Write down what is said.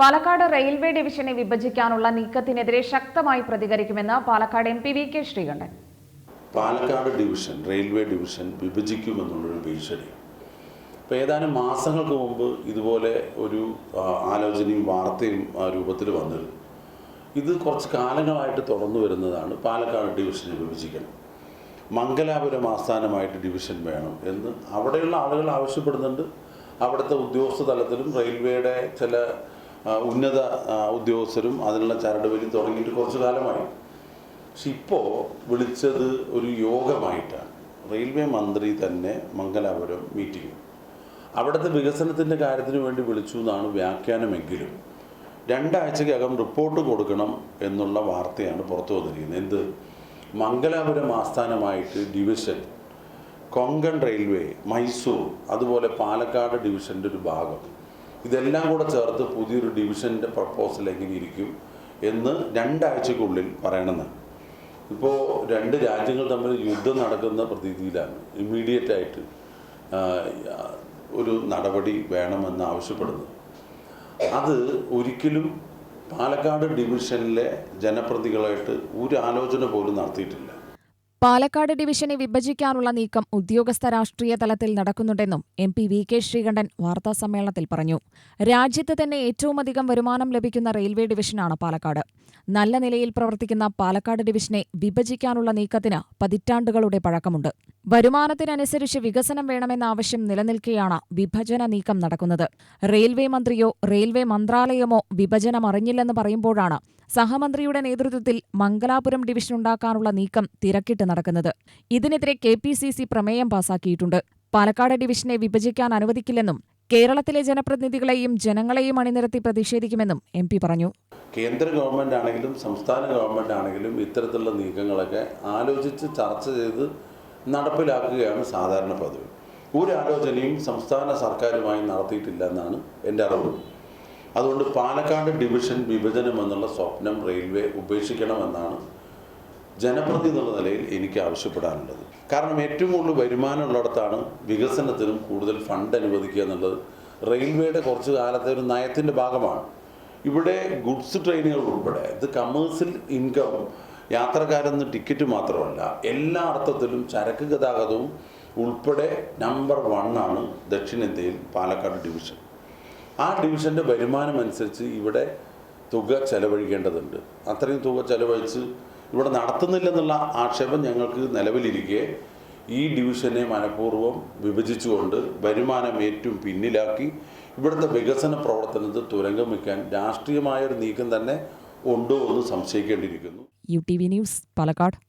Palakkad railway ഡിവിഷനെ വിഭജിക്കാനുള്ള നീക്കത്തിനെതിരെ ശക്തമായി പ്രതികരിക്കുമെന്ന് Palakkad M P V K Sreekandan. Palakkad division railway division വിഭജിക്കുമെന്നുള്ളൊരു ഭീഷണി. ഇപ്പോൾ ഏതാനും മാസങ്ങൾക്ക് മുമ്പ് ഇതുപോലെ ഒരു ആലോചനയും വാർത്തയും രൂപത്തിൽ വന്നിരുന്നു ഇത് കുറച്ച് കാലങ്ങളായിട്ട് തുടർന്നു വരുന്നതാണ് പാലക്കാട് ഡിവിഷനെ വിഭജിക്കണം മംഗലാപുരം ആസ്ഥാനമായിട്ട് ഡിവിഷൻ വേണം എന്ന് അവിടെയുള്ള ആളുകൾ ആവശ്യപ്പെടുന്നുണ്ട്. അവിടുത്തെ ഉദ്യോഗസ്ഥ തലത്തിലും റെയിൽവേയുടെ ചില ഉന്നത ഉദ്യോഗസ്ഥരും അതിനുള്ള ചരടുവലി തുടങ്ങിയിട്ട് കുറച്ചു കാലമായി. പക്ഷെ ഇപ്പോൾ വിളിച്ചത് ഒരു യോഗമായിട്ടാണ്. റെയിൽവേ മന്ത്രി തന്നെ മംഗലാപുരം മീറ്റിംഗ്. അവിടുത്തെ വികസനത്തിന്റെ കാര്യത്തിന് വേണ്ടി വിളിച്ചു എന്നാണ് വ്യാഖ്യാനമെങ്കിലും രണ്ടാഴ്ചക്കകം റിപ്പോർട്ട് കൊടുക്കണം എന്നുള്ള വാർത്തയാണ് പുറത്തു വന്നിരിക്കുന്നത്. എന്ത്? മംഗലാപുരം ആസ്ഥാനമായിട്ട് ഡിവിഷൻ കൊങ്കൺ റെയിൽവേ മൈസൂർ അതുപോലെ പാലക്കാട് ഡിവിഷന്റെ ഒരു ഭാഗം. ഇതെല്ലാം കൂടെ ചേർത്ത് പുതിയൊരു ഡിവിഷന്റെ പ്രപ്പോസൽ എങ്ങനെ ഇരിക്കും എന്ന് രണ്ടാഴ്ചക്കുള്ളിൽ പറയണമെന്ന് ഇപ്പോൾ രണ്ട് രാജ്യങ്ങൾ തമ്മിൽ യുദ്ധം നടക്കുന്ന പ്രതീതിയിലാണ്. ഇമ്മീഡിയറ്റ് ആയിട്ട് ഒരു നടപടി വേണമെന്ന് ആവശ്യപ്പെടുന്നത്. അത് ഒരിക്കലും പാലക്കാട് ഡിവിഷനിലെ ജനപ്രതികളായിട്ട് ഒരു ആലോചന പോലും നടത്തിയിട്ടില്ല. പാലക്കാട് ഡിവിഷനെ വിഭജിക്കാനുള്ള നീക്കം ഉദ്യോഗസ്ഥ രാഷ്ട്രീയ തലത്തിൽ നടക്കുന്നുണ്ടെന്നും M P V K Sreekandan വാർത്താസമ്മേളനത്തിൽ പറഞ്ഞു. രാജ്യത്ത് തന്നെ ഏറ്റവുമധികം വരുമാനം ലഭിക്കുന്ന റെയിൽവേ ഡിവിഷനാണ് പാലക്കാട്. നല്ല നിലയിൽ പ്രവർത്തിക്കുന്ന പാലക്കാട് ഡിവിഷനെ വിഭജിക്കാനുള്ള നീക്കത്തിന് പതിറ്റാണ്ടുകളുടെ പഴക്കമുണ്ട്. വരുമാനത്തിനനുസരിച്ച് വികസനം വേണമെന്ന ആവശ്യം നിലനിൽക്കെയാണ് വിഭജന നീക്കം നടക്കുന്നത്. റെയിൽവേ മന്ത്രിയോ റെയിൽവേ മന്ത്രാലയമോ വിഭജനം അറിഞ്ഞില്ലെന്ന് പറയുമ്പോഴാണ് സഹമന്ത്രിയുടെ നേതൃത്വത്തിൽ മംഗലാപുരം ഡിവിഷൻ ഉണ്ടാക്കാനുള്ള നീക്കം തിരക്കിട്ട് നടക്കുന്നത്. ഇതിനെതിരെ കെ പി സി സി പ്രമേയം പാസാക്കിയിട്ടുണ്ട്. പാലക്കാട് ഡിവിഷനെ വിഭജിക്കാൻ അനുവദിക്കില്ലെന്നും കേരളത്തിലെ ജനപ്രതിനിധികളെയും ജനങ്ങളെയും അണിനിരത്തി പ്രതിഷേധിക്കുമെന്നും എം പി പറഞ്ഞു. കേന്ദ്ര ഗവൺമെന്റ് ആണെങ്കിലും സംസ്ഥാന ഗവൺമെന്റ് ആണെങ്കിലും ഇത്തരത്തിലുള്ള നീക്കങ്ങളൊക്കെ ആലോചിച്ച് ചർച്ച ചെയ്ത് നടപ്പിലാക്കുകയാണ് സാധാരണ പതിവ്. ഒരു ആലോചനയും സംസ്ഥാന സർക്കാരുമായി നടത്തിയിട്ടില്ല എന്നാണ് എന്റെ അറിവ്. അതുകൊണ്ട് പാലക്കാട് ഡിവിഷൻ വിഭജനം എന്നുള്ള സ്വപ്നം റെയിൽവേ ഉപേക്ഷിക്കണമെന്നാണ് ജനപ്രതി എന്നുള്ള നിലയിൽ എനിക്ക് ആവശ്യപ്പെടാനുള്ളത്. കാരണം ഏറ്റവും കൂടുതൽ വരുമാനമുള്ളിടത്താണ് വികസനത്തിനും കൂടുതൽ ഫണ്ട് അനുവദിക്കുക എന്നുള്ളത്. റെയിൽവേയുടെ കുറച്ച് കാലത്തെ ഒരു നയത്തിന്റെ ഭാഗമാണ്. ഇവിടെ ഗുഡ്സ് ട്രെയിനുകൾ ഉൾപ്പെടെ ഇത് കമേഴ്സ്യൽ ഇൻകം യാത്രക്കാരെന്ന് ടിക്കറ്റ് മാത്രമല്ല എല്ലാ അർത്ഥത്തിലും ചരക്ക് ഗതാഗതവും ഉൾപ്പെടെ നമ്പർ വണ്ണാണ് ദക്ഷിണേന്ത്യയിൽ പാലക്കാട് ഡിവിഷൻ ആ ഡിവിഷന്റെ വരുമാനം അനുസരിച്ച് ഇവിടെ തുക ചെലവഴിക്കേണ്ടതുണ്ട്. അത്രയും തുക ചെലവഴിച്ച് ഇവിടെ നടത്തുന്നില്ലെന്നുള്ള ആക്ഷേപം ഞങ്ങൾക്ക് നിലവിലിരിക്കെ ഈ ഡിവിഷനെ മനഃപൂർവം വിഭജിച്ചുകൊണ്ട് വരുമാനം ഏറ്റവും പിന്നിലാക്കി ഇവിടുത്തെ വികസന പ്രവർത്തനത്തിൽ തുരങ്കം വയ്ക്കാൻ രാഷ്ട്രീയമായൊരു നീക്കം തന്നെ ഉണ്ടോ എന്ന് സംശയിക്കേണ്ടിയിരിക്കുന്നു. U T V news Palakkad.